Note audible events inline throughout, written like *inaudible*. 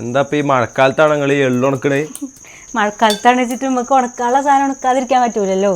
എന്താ ഈ മഴക്കാലത്താണ് നിങ്ങൾ ഈ എള്ളു ഉണക്കണേ? മഴക്കാലത്താണ് വെച്ചിട്ട് നമുക്ക് ഉണക്കാനുള്ള സാധനം ഉണക്കാതിരിക്കാൻ പറ്റൂലല്ലോ.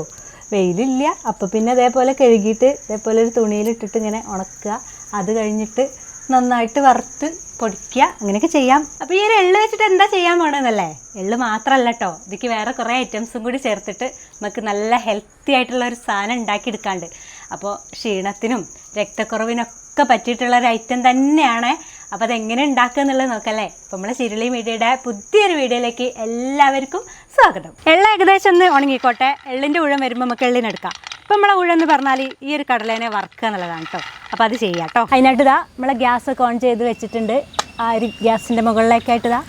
വെയിലില്ല. അപ്പൊ പിന്നെ അതേപോലെ കഴുകിയിട്ട് ഇതേപോലെ ഒരു തുണിയിലിട്ടിട്ട് ഇങ്ങനെ ഉണക്കുക. അത് കഴിഞ്ഞിട്ട് നന്നായിട്ട് വറുത്ത് പൊടിക്കുക. അങ്ങനെയൊക്കെ ചെയ്യാം. അപ്പോൾ ഈ ഒരു എള്ള് വെച്ചിട്ട് എന്താ ചെയ്യാൻ പോണെന്നല്ലേ? എള്ള് മാത്രമല്ല കേട്ടോ ഇതിക്ക് വേറെ കുറേ ഐറ്റംസും കൂടി ചേർത്തിട്ട് നമുക്ക് നല്ല ഹെൽത്തി ആയിട്ടുള്ള ഒരു സാധനം ഉണ്ടാക്കിയെടുക്കാണ്ട്. അപ്പോൾ ക്ഷീണത്തിനും രക്തക്കുറവിനൊക്കെ പറ്റിയിട്ടുള്ള ഒരു ഐറ്റം തന്നെയാണ് അപ്പോൾ അതെങ്ങനെ ഉണ്ടാക്കുക എന്നുള്ളത് നോക്കല്ലേ? അപ്പോൾ നമ്മളെ ചിരുളി മീഡിയയുടെ പുതിയൊരു വീഡിയോയിലേക്ക് എല്ലാവർക്കും സ്വാഗതം. എള്ള ഏകദേശം ഒന്ന് ഉണങ്ങിക്കോട്ടെ. എള്ളിന്റെ ഉഴം വരുമ്പോൾ നമുക്ക് എള്ളിനെടുക്കാം അപ്പോൾ നമ്മളെ ഉഴം എന്ന് പറഞ്ഞാൽ ഈ ഒരു കടലേനെ വറുക്കുക എന്നുള്ളതാണ് കേട്ടോ. അപ്പോൾ അത് ചെയ്യാം കേട്ടോ. അതിനായിട്ട് ഇതാ നമ്മളെ ഗ്യാസ് ഒക്കെ ഓൺ ചെയ്ത് വെച്ചിട്ടുണ്ട്. ആ ഒരു ഗ്യാസിന്റെ മുകളിലേക്കായിട്ട് ഇതാ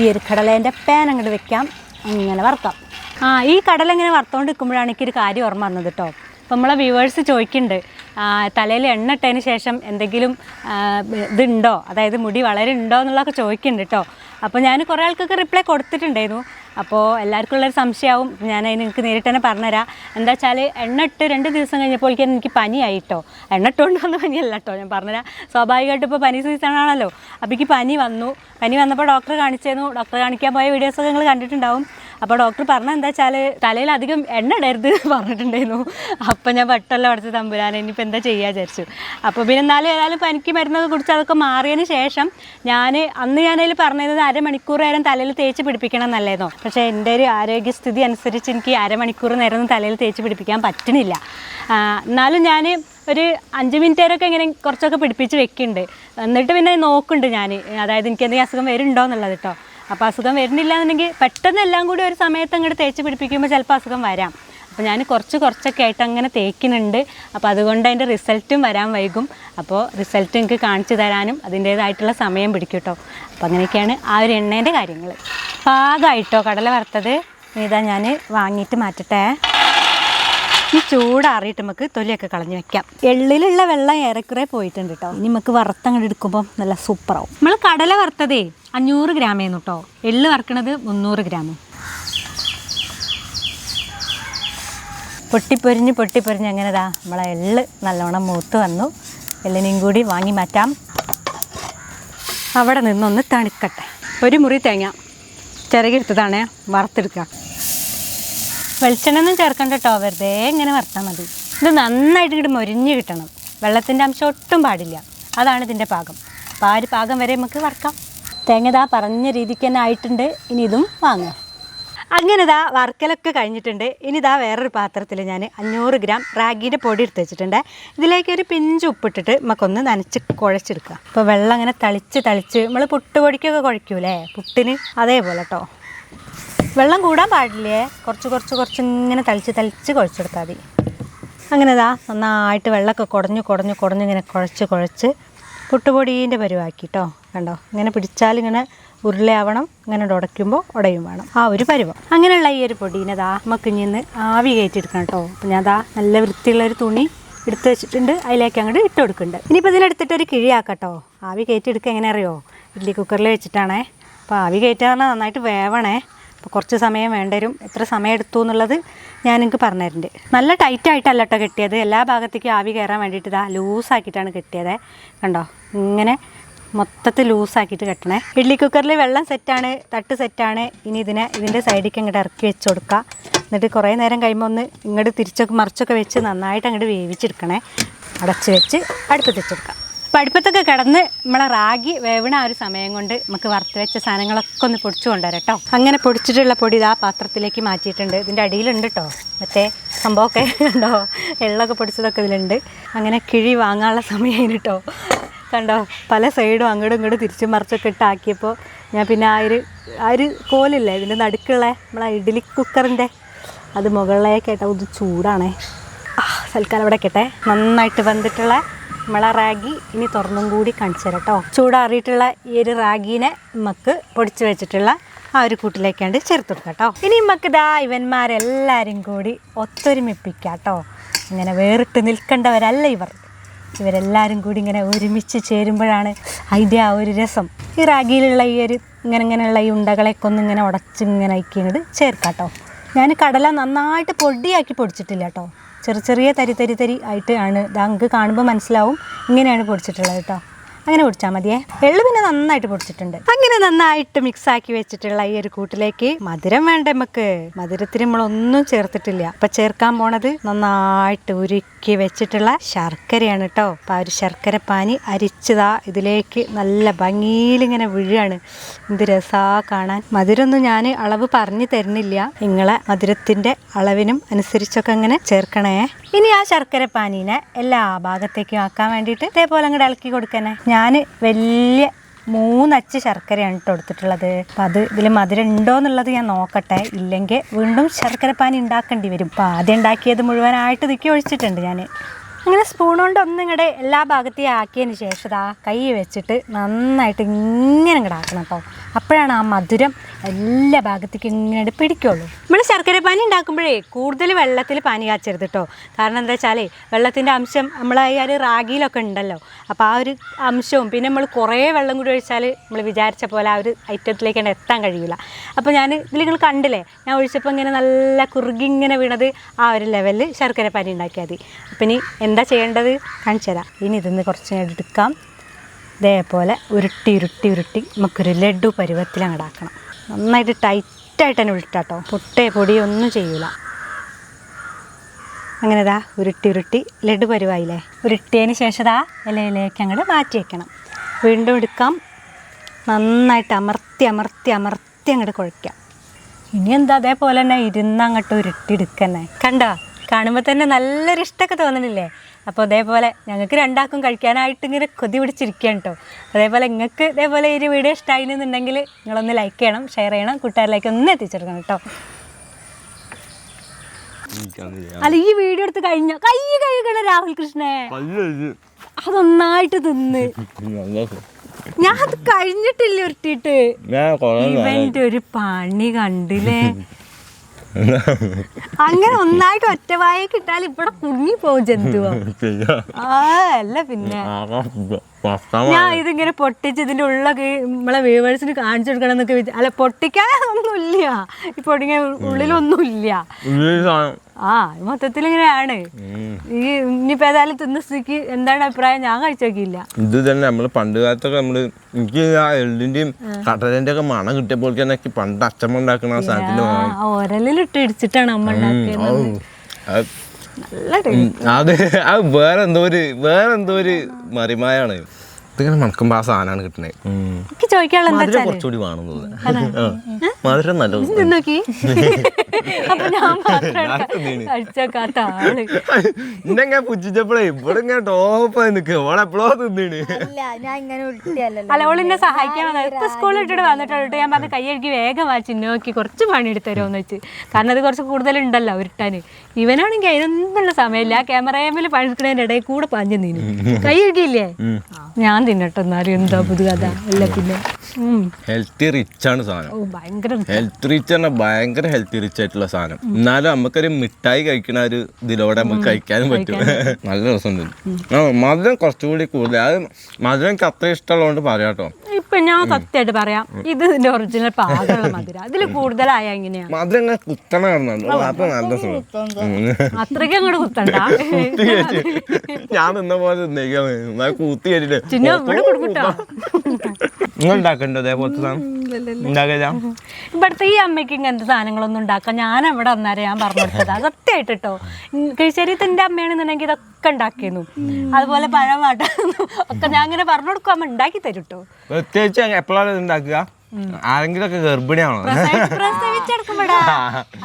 ഈ ഒരു കടലേന്റെ പാൻ അങ്ങോട്ട് വെക്കാം. അങ്ങനെ വറുക്കാം. ആ ഈ ഇങ്ങനെ വറുത്തോണ്ട് നിൽക്കുമ്പോഴാണ് എനിക്കൊരു കാര്യം ഓർമ്മ വന്നത് കേട്ടോ. അപ്പോൾ നമ്മളെ വ്യൂവേഴ്സ് ചോദിക്കുന്നുണ്ട് തലയിൽ എണ്ണ ഇട്ടതിന് ശേഷം എന്തെങ്കിലും ഇതുണ്ടോ? അതായത് മുടി വളരെ ഉണ്ടോ എന്നുള്ളതൊക്കെ ചോദിക്കുന്നുണ്ട് കേട്ടോ അപ്പോൾ ഞാൻ കുറേ ആൾക്കൊക്കെ റിപ്ലൈ കൊടുത്തിട്ടുണ്ടായിരുന്നു. അപ്പോൾ എല്ലാവർക്കും ഉള്ളൊരു സംശയമാവും ഞാൻ അതിന് എനിക്ക് നേരിട്ട് തന്നെ പറഞ്ഞുതരാം. എന്താ വെച്ചാൽ എണ്ണ ഇട്ട് രണ്ട് ദിവസം കഴിഞ്ഞപ്പോഴേക്കും എനിക്ക് പനിയായിട്ടോ എണ്ണ ഇട്ടുകൊണ്ട് പനിയല്ല കേട്ടോ ഞാൻ പറഞ്ഞുതരാം. സ്വാഭാവികമായിട്ട് ഇപ്പോൾ പനി സീസൺ ആണല്ലോ. അപ്പോൾ എനിക്ക് പനി വന്നു. പനി വന്നപ്പോൾ ഡോക്ടറെ കാണിച്ചിരുന്നു ഡോക്ടറെ കാണിക്കാൻ പോയ വീഡിയോസൊക്കെ നിങ്ങൾ കണ്ടിട്ടുണ്ടാവും. അപ്പോൾ ഡോക്ടർ പറഞ്ഞ എന്താ വെച്ചാൽ തലയിൽ അധികം എണ്ണ ഇടരുത് പറഞ്ഞിട്ടുണ്ടായിരുന്നു. അപ്പം ഞാൻ പെട്ടല്ല അടച്ച് തമ്പുരാൻ ഇനിയിപ്പോൾ എന്താ ചെയ്യുക വിചാരിച്ചു. അപ്പോൾ പിന്നെ എന്നാലും ഏതായാലും പനിക്ക് മരുന്നൊക്കെ കുടിച്ച് അതൊക്കെ മാറിയതിന് ശേഷം ഞാൻ അന്ന് ഞാനതിൽ പറഞ്ഞത് അരമണിക്കൂർ നേരം തലയിൽ തേച്ച് പിടിപ്പിക്കണം എന്നല്ലായിരുന്നു. പക്ഷേ എന്റെ ഒരു ആരോഗ്യസ്ഥിതി അനുസരിച്ച് എനിക്ക് അരമണിക്കൂർ നേരം തലയിൽ തേച്ച് പിടിപ്പിക്കാൻ പറ്റുന്നില്ല എന്നാലും ഞാൻ ഒരു അഞ്ച് മിനിറ്റ് നേരമൊക്കെ ഇങ്ങനെ കുറച്ചൊക്കെ പിടിപ്പിച്ച് വെക്കുന്നുണ്ട് എന്നിട്ട് പിന്നെ നോക്കുന്നുണ്ട് ഞാൻ അതായത് എനിക്ക് എന്തെങ്കിലും അസുഖം വരുന്നുണ്ടോ എന്നുള്ളത് കേട്ടോ അപ്പോൾ അസുഖം വരുന്നില്ല എന്നുണ്ടെങ്കിൽ പെട്ടെന്ന് എല്ലാം കൂടി ഒരു സമയത്ത് അങ്ങോട്ട് തേച്ച് പിടിപ്പിക്കുമ്പോൾ ചിലപ്പോൾ അസുഖം വരാം. അപ്പോൾ ഞാൻ കുറച്ച് കുറച്ചൊക്കെ ആയിട്ട് അങ്ങനെ തേക്കുന്നുണ്ട്. അപ്പോൾ അതുകൊണ്ട് അതിന്റെ റിസൾട്ടും വരാൻ വൈകും. അപ്പോൾ റിസൾട്ട് എനിക്ക് കാണിച്ചു തരാനും അതിന്റേതായിട്ടുള്ള സമയം പിടിക്കും കേട്ടോ അപ്പോൾ അങ്ങനെയൊക്കെയാണ് ആ ഒരു എണ്ണേന്റെ കാര്യങ്ങൾ പാകമായിട്ടോ കടല വറുത്തത്? ഇതാ ഞാൻ വാങ്ങിയിട്ട് മാറ്റട്ടെ. ഈ ചൂടാറിയിട്ട് നമുക്ക് തൊലിയൊക്കെ കളഞ്ഞു വെക്കാം. എള്ളിലുള്ള വെള്ളം ഏറെക്കുറെ പോയിട്ടുണ്ട് കേട്ടോ ഇനി നമുക്ക് വറുത്തങ്ങോട്ട് എടുക്കുമ്പോൾ നല്ല സൂപ്പറാവും. നമ്മൾ കടല വറുത്തതേ അഞ്ഞൂറ് ഗ്രാമേന്നു കേട്ടോ എള്ള് വറുക്കണത് മുന്നൂറ് ഗ്രാമും. പൊട്ടിപ്പൊരിഞ്ഞ് പൊട്ടിപ്പൊരിഞ്ഞ് അങ്ങനെതാ നമ്മളെ എള്ള് നല്ലോണം മൂത്ത് വന്നു. എള്ളിനെയും കൂടി വാങ്ങി മാറ്റാം. അവിടെ നിന്നൊന്ന് തണുക്കട്ടെ. ഒരു മുറി തേങ്ങ ചിറകെടുത്തതാണ് വറുത്തെടുക്കുക. വെളിച്ചെണ്ണ ഒന്നും ചേർക്കണ്ട കേട്ടോ വെറുതെ ഇങ്ങനെ വറുത്താൽ മതി. ഇത് നന്നായിട്ട് ഇങ്ങോട്ട് മൊരിഞ്ഞ് കിട്ടണം. വെള്ളത്തിന്റെ അംശം ഒട്ടും പാടില്ല. അതാണ് ഇതിന്റെ പാകം. അപ്പോൾ ആ ഒരു പാകം വരെ നമുക്ക് വറുക്കാം. തേങ്ങ ഇതാ പറഞ്ഞ രീതിക്ക് തന്നെ ആയിട്ടുണ്ട്. ഇനി ഇതും വാങ്ങാം. അങ്ങനെ ഇതാ വറുക്കലൊക്കെ കഴിഞ്ഞിട്ടുണ്ട്. ഇനി ഇതാ വേറൊരു പാത്രത്തിൽ ഞാൻ അഞ്ഞൂറ് ഗ്രാം റാഗിയുടെ പൊടി എടുത്ത് വെച്ചിട്ടുണ്ട്. ഇതിലേക്ക് ഒരു പിഞ്ച് ഉപ്പിട്ടിട്ട് നമുക്കൊന്ന് നനച്ച് കുഴച്ചെടുക്കുക അപ്പോൾ വെള്ളം അങ്ങനെ തളിച്ച് തളിച്ച് നമ്മൾ പുട്ടുപൊടിക്കൊക്കെ കുഴയ്ക്കൂലേ പുട്ടിന് അതേപോലെ കേട്ടോ വെള്ളം കൂടാൻ പാടില്ലേ? കുറച്ച് കുറച്ച് കുറച്ച് ഇങ്ങനെ തളിച്ച് തളിച്ച് കുഴച്ചെടുത്താൽ മതി. അങ്ങനെ ഇതാ നന്നായിട്ട് വെള്ളമൊക്കെ കുടഞ്ഞ് കുടഞ്ഞ് കുടഞ്ഞ് ഇങ്ങനെ കുഴച്ച് കുഴച്ച് പുട്ടുപൊടീന്റെ പരിവാക്കി കേട്ടോ കണ്ടോ? ഇങ്ങനെ പിടിച്ചാൽ ഇങ്ങനെ ഉരുളയാവണം ഇങ്ങനെ ഉടയ്ക്കുമ്പോൾ ഉടയും വേണം. ആ ഒരു പരുവം. അങ്ങനെയുള്ള ഈ ഒരു പൊടീനെ ദാ നമുക്ക് ഇനി ഇന്ന് ആവി കയറ്റിയെടുക്കണം കേട്ടോ. അപ്പം ഞാൻ ദാ നല്ല വൃത്തിയുള്ള ഒരു തുണി എടുത്ത് വെച്ചിട്ടുണ്ട്. അതിലേക്ക് അങ്ങോട്ട് ഇട്ട് കൊടുക്കുന്നുണ്ട്. ഇനിയിപ്പോൾ ഇതിനെടുത്തിട്ടൊരു കിഴിയാക്കട്ടോ ആവി കയറ്റിയെടുക്കുക എങ്ങനെ അറിയോ? ഇഡ്ഡലി കുക്കറിൽ വെച്ചിട്ടാണേ. അപ്പോൾ ആവി കയറ്റാന്ന് നന്നായിട്ട് വേവണേ. അപ്പോൾ കുറച്ച് സമയം വേണ്ടരും എത്ര സമയം എടുത്തു എന്നുള്ളത് ഞാൻ നിങ്ങൾക്ക് പറഞ്ഞുതരുന്നുണ്ട് നല്ല ടൈറ്റായിട്ടല്ല കേട്ടോ കെട്ടിയത്. എല്ലാ ഭാഗത്തേക്കും ആവി കയറാൻ വേണ്ടിയിട്ട് ഇതാ ലൂസാക്കിയിട്ടാണ് കെട്ടിയത്. കണ്ടോ? ഇങ്ങനെ മൊത്തത്തിൽ ലൂസാക്കിയിട്ട് കെട്ടണേ. ഇഡ്ഡലി കുക്കറിൽ വെള്ളം സെറ്റാണ് തട്ട് സെറ്റാണ് ഇനി ഇതിനെ ഇതിന്റെ സൈഡിലേക്ക് അങ്ങോട്ട് ഇറക്കി വെച്ച് കൊടുക്കുക എന്നിട്ട് കുറേ നേരം കഴിയുമ്പോൾ ഒന്ന് ഇങ്ങോട്ട് തിരിച്ചൊക്കെ മറിച്ചൊക്കെ വെച്ച് നന്നായിട്ട് അങ്ങോട്ട് വേവിച്ചെടുക്കണേ. അടച്ച് വെച്ച് അടുപ്പത്ത് വെച്ചെടുക്കാം അപ്പോൾ അടുപ്പത്തൊക്കെ കിടന്ന് നമ്മളെ റാഗി വേവണ ആ ഒരു സമയം കൊണ്ട് നമുക്ക് വറുത്ത് വെച്ച സാധനങ്ങളൊക്കെ ഒന്ന് പൊടിച്ചു കൊണ്ടുവരാം കേട്ടോ അങ്ങനെ പൊടിച്ചിട്ടുള്ള പൊടി ഇതാ പാത്രത്തിലേക്ക് മാറ്റിയിട്ടുണ്ട്. ഇതിന്റെ അടിയിലുണ്ട് കേട്ടോ മറ്റേ സംഭവമൊക്കെ ഉണ്ടോ എള്ളൊക്കെ പൊടിച്ചതൊക്കെ ഇതിലുണ്ട്. അങ്ങനെ കിഴി വാങ്ങാനുള്ള സമയം കേട്ടോ കണ്ടോ? പല സൈഡും അങ്ങോട്ടും ഇങ്ങോട്ടും തിരിച്ചും മറിച്ചൊക്കെ ഇട്ടാക്കിയപ്പോൾ ഞാൻ പിന്നെ ആ ഒരു ആ ഒരു കോലില്ലേ? ഇതിന്റെ നടുക്കുള്ള നമ്മളെ ഇഡ്ഡലി കുക്കറിന്റെ അത് മുകളിലേക്കായിട്ട് ഇത് ചൂടാണേ. ആ, തൽക്കാലം അവിടെ കേട്ടെ നന്നായിട്ട് വെന്തിട്ടുള്ള നമ്മളെ റാഗി ഇനി തുറന്നും കൂടി കാണിച്ചു തരാം കേട്ടോ ചൂടാറിയിട്ടുള്ള ഈ ഒരു റാഗീനെ നമുക്ക് പൊടിച്ചു വെച്ചിട്ടുള്ള ആ ഒരു കൂട്ടിലേക്കാണ്ട് ചേർത്ത് കൊടുക്കാം കേട്ടോ ഇനി നമുക്ക് ദാ ഇവന്മാരെല്ലാവരും കൂടി ഒത്തൊരുമിപ്പിക്കാം കേട്ടോ ഇങ്ങനെ വേറിട്ട് നിൽക്കേണ്ടവരല്ല ഇവർ. ഇവരെല്ലാവരും കൂടി ഇങ്ങനെ ഒരുമിച്ച് ചേരുമ്പോഴാണ് അതിന്റെ ആ ഒരു രസം. ഈ റാഗിയിലുള്ള ഈ ഒരു ഇങ്ങനെ ഇങ്ങനെയുള്ള ഈ ഉണ്ടകളൊക്കെ ഇങ്ങനെ ഉടച്ചിങ്ങനെ ആക്കിയത് ചേർക്കാം കേട്ടോ ഞാൻ കടല നന്നായിട്ട് പൊടിയാക്കി പൊടിച്ചിട്ടില്ല കേട്ടോ ചെറിയ ചെറിയ തരി തരി തരി ആയിട്ട് ആണ്. ഇത് അങ്ങ് കാണുമ്പോൾ മനസ്സിലാവും. ഇങ്ങനെയാണ് പൊടിച്ചിട്ടുള്ളത് കേട്ടോ. അങ്ങനെ പൊടിച്ചാൽ മതിയേ. എള്ളു പിന്നെ നന്നായിട്ട് പൊടിച്ചിട്ടുണ്ട്. അങ്ങനെ നന്നായിട്ട് മിക്സ് ആക്കി വെച്ചിട്ടുള്ള ഈ ഒരു കൂട്ടിലേക്ക് മധുരം വേണ്ട നമുക്ക്. മധുരത്തിന് നമ്മളൊന്നും ചേർത്തിട്ടില്ല. അപ്പൊ ചേർക്കാൻ പോണത് നന്നായിട്ട് ഉരുക്കി വെച്ചിട്ടുള്ള ശർക്കരയാണ് കേട്ടോ അപ്പൊ ആ ഒരു ശർക്കര പാനി അരിച്ചതാ. ഇതിലേക്ക് നല്ല ഭംഗിയിൽ ഇങ്ങനെ വീഴാണ് എന്ത് രസാ കാണാൻ. മധുരമൊന്നും ഞാൻ അളവ് പറഞ്ഞു തരുന്നില്ല. നിങ്ങളെ മധുരത്തിന്റെ അളവിനും അനുസരിച്ചൊക്കെ അങ്ങനെ ചേർക്കണേ. ഇനി ആ ശർക്കര പാനീനെ എല്ലാ ഭാഗത്തേക്കും ആക്കാൻ വേണ്ടിയിട്ട് ഇതേപോലെ അങ്ങോട്ട് ഇളക്കി കൊടുക്കണേ ഞാൻ വലിയ മൂന്നച്ച് ശർക്കരയാണ് ഇട്ട് എടുത്തിട്ടുള്ളത് അപ്പം അത് ഇതിൽ മധുരം ഉണ്ടോ എന്നുള്ളത് ഞാൻ നോക്കട്ടെ. ഇല്ലെങ്കിൽ വീണ്ടും ശർക്കര പാനി ഉണ്ടാക്കേണ്ടി വരും. അപ്പം ആദ്യം ഉണ്ടാക്കിയത് മുഴുവനായിട്ട് നിൽക്കി ഒഴിച്ചിട്ടുണ്ട് ഞാൻ അങ്ങനെ സ്പൂൺ കൊണ്ട് ഒന്ന് ഇങ്ങടെ എല്ലാ ഭാഗത്തെയും ആക്കിയതിന് ശേഷം കൈ വെച്ചിട്ട് നന്നായിട്ട് ഇങ്ങനെ ഇങ്ങോട്ട് ആക്കണം കേട്ടോ അപ്പോഴാണ് ആ മധുരം എല്ലാ ഭാഗത്തേക്കും ഇങ്ങനെ പിടിക്കുള്ളൂ. നമ്മൾ ശർക്കര പാനി ഉണ്ടാക്കുമ്പോഴേ കൂടുതൽ വെള്ളത്തിൽ പാനി കാച്ചരുത് കേട്ടോ കാരണം എന്താ വെച്ചാലേ വെള്ളത്തിന്റെ അംശം നമ്മൾ ഈ ഒരു റാഗിയിലൊക്കെ ഉണ്ടല്ലോ. അപ്പോൾ ആ ഒരു അംശവും പിന്നെ നമ്മൾ കുറേ വെള്ളം കൂടി ഒഴിച്ചാൽ നമ്മൾ വിചാരിച്ച പോലെ ആ ഒരു ഐറ്റത്തിലേക്ക് എത്താൻ കഴിയില്ല. അപ്പോൾ ഞാൻ ഇതിൽ നിങ്ങൾ കണ്ടില്ലേ ഞാൻ ഒഴിച്ചപ്പോൾ ഇങ്ങനെ നല്ല കുറുകി ഇങ്ങനെ വീണത് ആ ഒരു ലെവലിൽ ശർക്കര പാനി ഉണ്ടാക്കിയാൽ മതി. അപ്പം ഇനി എന്താ ചെയ്യേണ്ടത് കാണിച്ചു തരാം ഇനി ഇതിന്ന് കുറച്ച് എടുക്കാം. ഇതേപോലെ ഉരുട്ടി ഉരുട്ടി ഉരുട്ടി നമുക്കൊരു ലഡു പരുവത്തിൽ അങ്ങടാക്കണം നന്നായിട്ട് ടൈറ്റായിട്ട് തന്നെ ഉരുട്ടാട്ടോ. പൊട്ടേ പൊടിയോ ഒന്നും ചെയ്യൂല. അങ്ങനെ ദാ ഉരുട്ടി ഉരുട്ടി ലഡു പരുവായില്ലേ? ഉരുട്ടിയതിന് ശേഷം ദാ ഇലയിലേക്ക് അങ്ങോട്ട് മാറ്റി വെക്കണം. വീണ്ടും എടുക്കാം. നന്നായിട്ട് അമർത്തി അമർത്തി അമർത്തി അങ്ങോട്ട് കുഴയ്ക്കാം. ഇനി എന്താ അതേപോലെ തന്നെ ഇരുന്ന് അങ്ങോട്ട് ഉരുട്ടി എടുക്കുന്നേ? കണ്ടോ? കാണുമ്പോൾ തന്നെ നല്ലൊരു ഇഷ്ടമൊക്കെ തോന്നണില്ലേ? അപ്പോൾ അതേപോലെ ഞങ്ങൾക്ക് രണ്ടാക്കും കഴിക്കാനായിട്ട് ഇങ്ങനെ കൊതി പിടിച്ചിരിക്കുകയാണ് കേട്ടോ. അതേപോലെ നിങ്ങൾക്ക് ഇതേപോലെ ഈ ഒരു വീഡിയോ ഇഷ്ടമായിരുന്നുണ്ടെങ്കിൽ നിങ്ങളൊന്ന് ലൈക്ക് ചെയ്യണം ഷെയർ ചെയ്യണം കൂട്ടുകാരിലേക്ക് ഒന്ന് എത്തിച്ചെടുക്കണം കേട്ടോ. അല്ല ഈ വീഡിയോ എടുത്ത് കഴിഞ്ഞോ? കൈ കഴുകണ രാഹുൽ കൃഷ്ണേ. അതൊന്നായിട്ട് തിന്ന്. ഞാൻ അത് കഴിഞ്ഞിട്ടില്ല ഉരുട്ടിയിട്ട്. ഇവന്റെ ഒരു പണി കണ്ടില്ലേ? *laughs* അങ്ങനെ ഒന്നായിട്ട് ഒറ്റവായ കിട്ടാൽ ഇവിടെ കുടുങ്ങി പോകും ജന്തുവോ *laughs* അല്ല പിന്നെ. ഞാൻ ഇതിങ്ങനെ പൊട്ടിച്ച് ഇതിന്റെ ഉള്ളൊക്കെ നമ്മളെ വ്യൂവേഴ്സിന് കാണിച്ചു കൊടുക്കണം എന്നൊക്കെ വിചാരിച്ചു അല്ല പൊട്ടിക്കാനൊന്നുമില്ല. ഈ പൊടിങ്ങ ഉള്ളിലൊന്നുമില്ല. ആ മൊത്തത്തിൽ ഇങ്ങനെയാണ് ഈ ഇനിയിപ്പോ ഏതായാലും തിന്ന സ്ഥിതിക്ക് എന്താണ് അഭിപ്രായം? ഞാൻ കഴിച്ചു നോക്കിയില്ല. ഇത് തന്നെ നമ്മൾ പണ്ട് കാലത്തൊക്കെ നമ്മൾ എനിക്ക് ആ എള്ളിന്റെയും കടലിന്റെ ഒക്കെ മണം കിട്ടിയപ്പോൾ തന്നെ പണ്ട് അച്ഛമ്മ ഉണ്ടാക്കുന്ന ആ സാധനത്തിന്റെ ആ ഒരലിലിട്ട് ഇടിച്ചിട്ടാണ് അമ്മ ഉണ്ടാക്കിയത് അത് അത് വേറെ എന്തോ ഒരു വേറെ എന്തോ ഒരു മറിമായാണ്. ഇതിങ്ങനെ മണക്കുമ്പോ ആ സാധനമാണ് കിട്ടണേ എനിക്ക് ചോദിക്കാനുള്ള എന്താ മധുരം കുറച്ചുകൂടി വേണം തോന്നുന്നു. മധുരം നല്ലത്. നോക്കി? *laughs* അപ്പൊ ഞാൻ കഴിച്ചേക്കാത്ത ആൾ. ഇന്നെങ്ങനെ പുച്ഛിച്ചപ്പോഴേ ഇവിടെ ഇങ്ങനെ ടോപ്പായി നിൽക്കുക ഓളെ എപ്പോഴോ തിന്നീണ് അല്ല ഓൾ എന്നെ സഹായിക്കാൻ വന്നത്. ഇപ്പൊ സ്കൂളിൽ ഇട്ടിട്ട് വന്നിട്ടുണ്ട് ഞാൻ പറഞ്ഞ കൈ കഴുകി വേഗം വാച്ച് നോക്കി കുറച്ച് പണി എടുത്തരുമോന്ന് വെച്ച്. കാരണം അത് കുറച്ച് കൂടുതലുണ്ടല്ലോ ഉരുട്ടാന്. ഇവനാണെങ്കിൽ അതിനൊന്നുള്ള സമയമില്ല. ക്യാമറയിൽ പണിക്കുന്നതിന്റെ ഇടയിൽ കൂടെ പാഞ്ഞു നീനു കൈ കഴുകിയില്ലേ? ഞാൻ തിന്നട്ടെ എന്നാലും എന്താ പുതുകഥ? അല്ല പിന്നെ. ഹെൽത്തി റിച്ച് ആണ് സാധനം. ഹെൽത്ത് റിച്ച് പറഞ്ഞാൽ ഭയങ്കര ഹെൽത്തി റിച്ച് ആയിട്ടുള്ള സാധനം. എന്നാലും നമുക്കൊരു മിഠായി കഴിക്കണ ഒരു ഇതിലൂടെ നമുക്ക് കഴിക്കാനും പറ്റും. *laughs* നല്ല രസമുണ്ട്. ആ മധുരം കുറച്ചുകൂടി കൂടുതൽ. അത് മധുരം എനിക്ക് അത്ര ഇഷ്ടമുള്ളതുകൊണ്ട് പറയാം കേട്ടോ. ഇപ്പൊ ഞാൻ സത്യമായിട്ട് പറയാം. ഇത് ഇതിന്റെ ഒറിജിനൽ പാകമുള്ള മധുര. ഇതിൽ കൂടുതലായ എങ്ങനെയാ? മധുരം ഇങ്ങനെ കുത്തണ കാണുന്നുണ്ടോ അപ്പൊ നല്ല അത്രയ്ക്ക് അങ്ങോട്ട് കുത്തണ്ട. ഞാൻ നിന്ന പോലെ കൂത്തി കയറ്റിട്ട് ഉണ്ടാക്കണ്ടോ അതേപോലത്തെ സാധനം ഇവിടുത്തെ ഈ അമ്മയ്ക്ക് ഇങ്ങനത്തെ സാധനങ്ങളൊന്നും ഉണ്ടാക്കാം. ഞാൻ അവിടെ അന്നേരം ഞാൻ പറഞ്ഞു കൊടുത്തതാ. സത്യമായിട്ട് കേട്ടോ കിഴിശ്ശേരിത്തിന്റെ അമ്മയാണെന്നുണ്ടെങ്കിൽ ഇതൊക്കെ ഉണ്ടാക്കിയിരുന്നു. അതുപോലെ പഴം വാട്ട ഒക്കെ ഞാൻ ഇങ്ങനെ പറഞ്ഞു കൊടുക്കും. അമ്മ ഉണ്ടാക്കി തരും കേട്ടോ പ്രത്യേകിച്ച് എപ്പോഴാണ് ഇത് ഉണ്ടാക്കുക? ആരെങ്കിലും ഒക്കെ ഗർഭിണിയാണോ പ്രസവിച്ചെടുക്കുമ്പോടാ.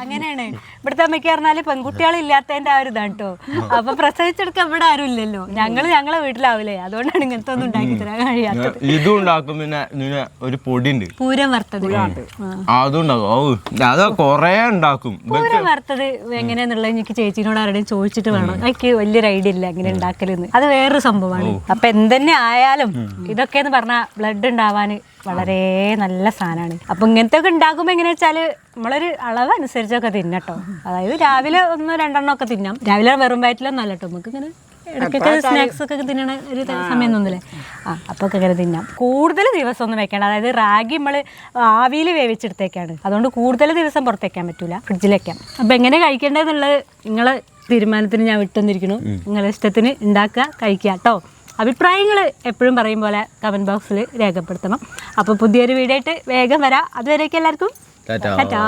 അങ്ങനെയാണ്. ഇവിടുത്തെ അമ്മയ്ക്ക് പറഞ്ഞാൽ പെൺകുട്ടികൾ ഇല്ലാത്തതിന്റെ ആ ഒരു ഇതാണ് കേട്ടോ അപ്പൊ പ്രസവിച്ചെടുക്കാൻ ഇവിടെ ആരും ഇല്ലല്ലോ. ഞങ്ങൾ ഞങ്ങളെ വീട്ടിലാവില്ലേ അതുകൊണ്ടാണ് ഇങ്ങനത്തെ ഒന്നും ഉണ്ടാക്കി തരാൻ കഴിയാത്തത്. ഇതും ഉണ്ടാക്കും. പിന്നെ ഒരു പൊടി ഉണ്ട് പൂരം വറുത്തത്. അതും ഉണ്ടാക്കും. ഓ അത് കൊറേ ഉണ്ടാക്കും. പൂരം വറുത്തത് എങ്ങനെയാന്നുള്ളത് എനിക്ക് ചേച്ചിനോട് ആരുടെയും ചോദിച്ചിട്ട് വേണം. എനിക്ക് വലിയൊരു ഐഡിയ ഇല്ല എങ്ങനെ ഉണ്ടാക്കലെന്ന് അത് വേറൊരു സംഭവമാണ്. അപ്പൊ എന്തെന്നെ ആയാലും ഇതൊക്കെ എന്ന് പറഞ്ഞാൽ ബ്ലഡ് ഉണ്ടാവാൻ വളരെ നല്ല സാധനമാണ്. അപ്പൊ ഇങ്ങനത്തെ ഒക്കെ ഉണ്ടാകുമ്പോ എങ്ങനെയാ വെച്ചാൽ നമ്മളൊരു അളവ് അനുസരിച്ചൊക്കെ തിന്നട്ടോ അതായത് രാവിലെ ഒന്ന് രണ്ടെണ്ണം ഒക്കെ തിന്നാം. രാവിലെ വെറും വയറ്റിലൊന്നും അല്ല കേട്ടോ നമുക്ക് ഇങ്ങനെ ഇടയ്ക്കൊക്കെ സ്നാക്സ് ഒക്കെ തിന്നണ ഒരു സമയം തോന്നില്ലേ ആ അപ്പോൾ ഒക്കെ ഇങ്ങനെ തിന്നാം. കൂടുതൽ ദിവസം ഒന്നും വെക്കേണ്ട. അതായത് റാഗി നമ്മൾ ആവിയിൽ വേവിച്ചെടുത്തേക്കാണ്. അതുകൊണ്ട് കൂടുതൽ ദിവസം പുറത്തേക്കാൻ പറ്റൂല. ഫ്രിഡ്ജിൽ വെക്കാം. അപ്പോൾ എങ്ങനെ കഴിക്കേണ്ടതെന്നുള്ളത് നിങ്ങളെ തീരുമാനത്തിന് ഞാൻ വിട്ടുവന്നിരിക്കണു നിങ്ങളെ ഇഷ്ടത്തിന് ഉണ്ടാക്കുക കഴിക്കുക കേട്ടോ അഭിപ്രായങ്ങൾ എപ്പോഴും പറയും പോലെ കമന്റ് ബോക്സിൽ രേഖപ്പെടുത്തണം. അപ്പോൾ പുതിയൊരു വീഡിയോ ആയിട്ട് വേഗം വരാം. അതുവരേക്കും എല്ലാവർക്കും. ടാറ്റാ.